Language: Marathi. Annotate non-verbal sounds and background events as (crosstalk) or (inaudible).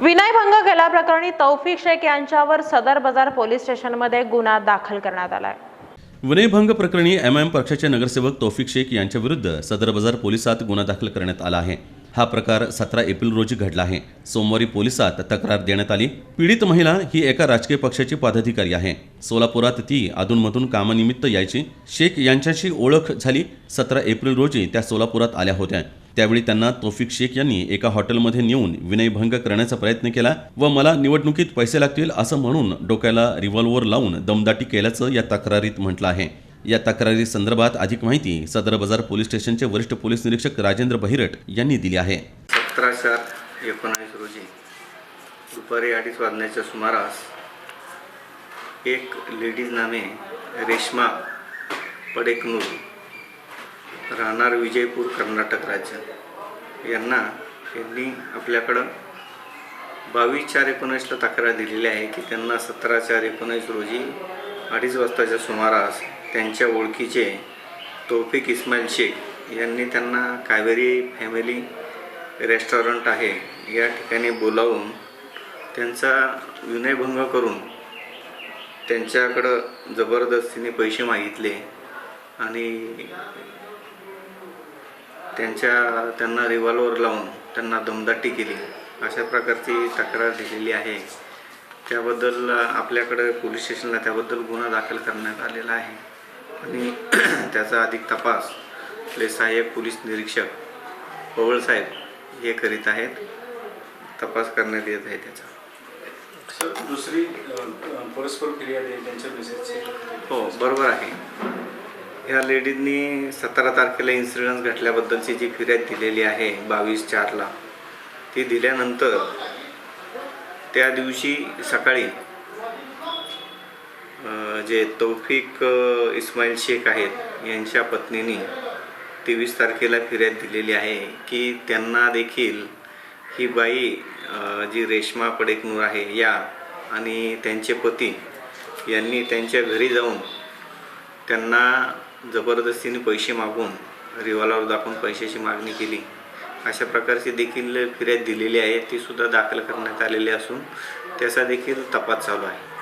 विनयभंग केल्याप्रकरणी तौफिक शेख यांच्यावर सदर बाजार पोलीस स्टेशनमध्ये गुन्हा दाखल करण्यात आलाय. विनयभंग प्रकरणी एम एम पक्षाचे नगरसेवक तौफिक शेख यांच्याविरुद्ध सदर बाजार पोलिसात गुन्हा दाखल करण्यात आला आहे. हा प्रकार सतरा एप्रिल रोजी घडला आहे. सोमवारी पोलिसात तक्रार देण्यात आली. पीडित महिला ही एका राजकीय पक्षाची पदाधिकारी आहे. सोलापुरात ती अधूनमधून कामानिमित्त यायची. शेख यांच्याशी ओळख झाली सतरा एप्रिल रोजी त्या सोलापुरात आल्या होत्या. त्यावेळी त्यांना तोफिक शेख यांनी एका हॉटेलमध्ये नेऊन विनयभंग करण्याचा प्रयत्न केला व मला निवडणुकीत पैसे लागतील असं म्हणून डोक्याला रिव्हॉल्वर लावून दमदाटी केल्याचं या तक्रारीत म्हटलं आहे. या तक्रारी संदर्भात अधिक माहिती सदर बाजार पोलीस स्टेशनचे वरिष्ठ पोलीस निरीक्षक राजेंद्र बहिरट यांनी दिली आहे. सतरा चार एकोणावीस रोजी दुपारी अडीच वाजण्याच्या सुमारास एक लेडीज नामे रेश्मा पडेकनूर राहणार विजयपूर कर्नाटक राज्य. यांना यांनी आपल्याकडं बावीस चार एकोणीसला तक्रार दिलेली आहे की त्यांना सतरा चार एकोणीस रोजी अडीच वाजताच्या सुमारास त्यांच्या ओळखीचे तौफिक इस्माईल शेख यांनी त्यांना कावेरी फॅमिली रेस्टॉरंट आहे या ठिकाणी बोलावून त्यांचा विनयभंग करून त्यांच्याकडं जबरदस्तीने पैसे मागितले आणि त्यांच्या त्यांना रिव्हॉल्वर लावून त्यांना दमदाटी केली. अशा प्रकारची तक्रार दिलेली आहे. त्याबद्दल आपल्याकडे पोलीस स्टेशनला त्याबद्दल गुन्हा दाखल करण्यात आलेला आहे. आणि (clears throat) त्याचा अधिक तपास आपले सहाय्यक पोलीस निरीक्षक पवळ साहेब हे करीत आहेत. तपास करण्यात येत आहे त्याचा. सर दुसरी परस्पर मेसेजची हो बरोबर आहे. ह्या लेडीजनी सतरा तारखेला इन्सिडन्स घटल्याबद्दलची जी फिर्याद दिलेली आहे बावीस चारला ती दिल्यानंतर त्या दिवशी सकाळी जे तौफिक इस्माईल शेख आहेत यांच्या पत्नीनी तेवीस तारखेला फिर्याद दिलेली आहे की त्यांना देखील ही बाई जी रेश्मा पडेकनूर आहे या आणि त्यांचे पती यांनी त्यांच्या घरी जाऊन त्यांना जबरदस्तीने पैसे मागून रिव्हॉल्वर दाखवून पैशाची मागणी केली. अशा प्रकारची देखील फिर्याद दिलेली आहे. ती सुद्धा दाखल करण्यात आलेली असून त्याचा देखील तपास चालू आहे.